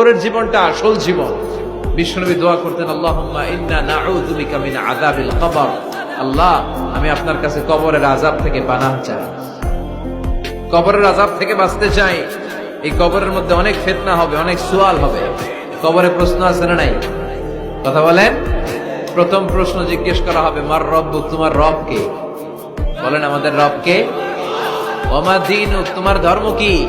কবরের জীবনটা আসল জীবন। বিশ্বনবী দোয়া করতেন আল্লাহ, আমি আপনার কাছে কবরের আযাব থেকে পানাহ চাই। কবরের আযাব থেকে বাঁচতে চাই। এই কবরের মধ্যে অনেক ফিতনা হবে, অনেক সুয়াল হবে। কবরে প্রশ্ন আছে না নাই? কথা বলেন। প্রথম প্রশ্ন জিজ্ঞেস করা হবে, মার রব তোমার রব কে? বলেন, আমাদের রব কে? ওমা তোমার ধর্ম কি?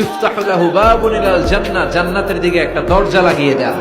ইফতাহু লাহু বাবুন ইলাল জান্নাহ জান্নাতের দিকে একটা দরজা লাগিয়ে দেন।